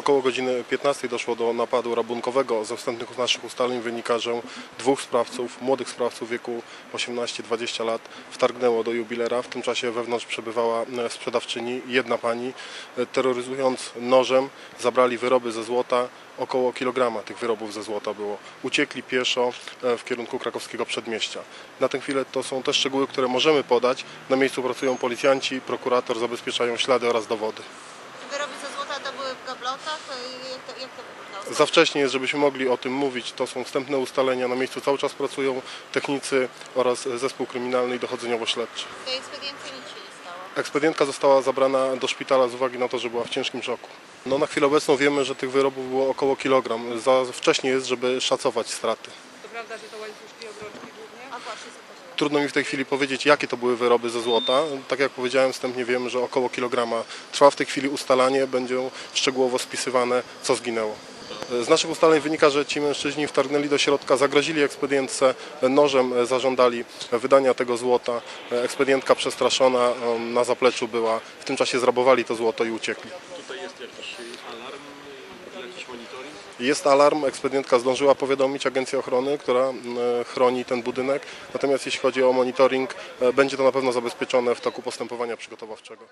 Około godziny 15 doszło do napadu rabunkowego. Ze wstępnych naszych ustaleń wynika, że dwóch sprawców, młodych sprawców w wieku 18-20 lat wtargnęło do jubilera. W tym czasie wewnątrz przebywała e, sprzedawczyni, jedna pani. E, Terroryzując nożem zabrali wyroby ze złota. Około kilograma tych wyrobów ze złota było. Uciekli pieszo e, w kierunku krakowskiego przedmieścia. Na tę chwilę to są te szczegóły, które możemy podać. Na miejscu pracują policjanci, prokurator, zabezpieczają ślady oraz dowody. Wyroby ze złota to Y, Jak to, jak to wyglądało? Za wcześnie jest, żebyśmy mogli o tym mówić. To są wstępne ustalenia. Na miejscu cały czas pracują technicy oraz zespół kryminalny i dochodzeniowo-śledczy. W tej ekspediencji nic się nie stało. Ekspedientka została zabrana do szpitala z uwagi na to, że była w ciężkim szoku. No, na chwilę obecną wiemy, że tych wyrobów było około kilogram. Za wcześnie jest, żeby szacować straty. To prawda, że to łańcuszki Trudno mi w tej chwili powiedzieć, jakie to były wyroby ze złota. Tak jak powiedziałem, wstępnie wiemy, że około kilograma. Trwa w tej chwili ustalanie, będzie szczegółowo spisywane, co zginęło. Z naszych ustaleń wynika, że ci mężczyźni wtargnęli do środka, zagrozili ekspedientce, nożem zażądali wydania tego złota. Ekspedientka przestraszona na zapleczu była, w tym czasie zrabowali to złoto i uciekli. Tutaj jest jakiś alarm, jakiś monitoring? Jest alarm, ekspedientka zdążyła powiadomić Agencję Ochrony, która e, chroni ten budynek. Natomiast jeśli chodzi o monitoring, e, będzie to na pewno zabezpieczone w toku postępowania przygotowawczego.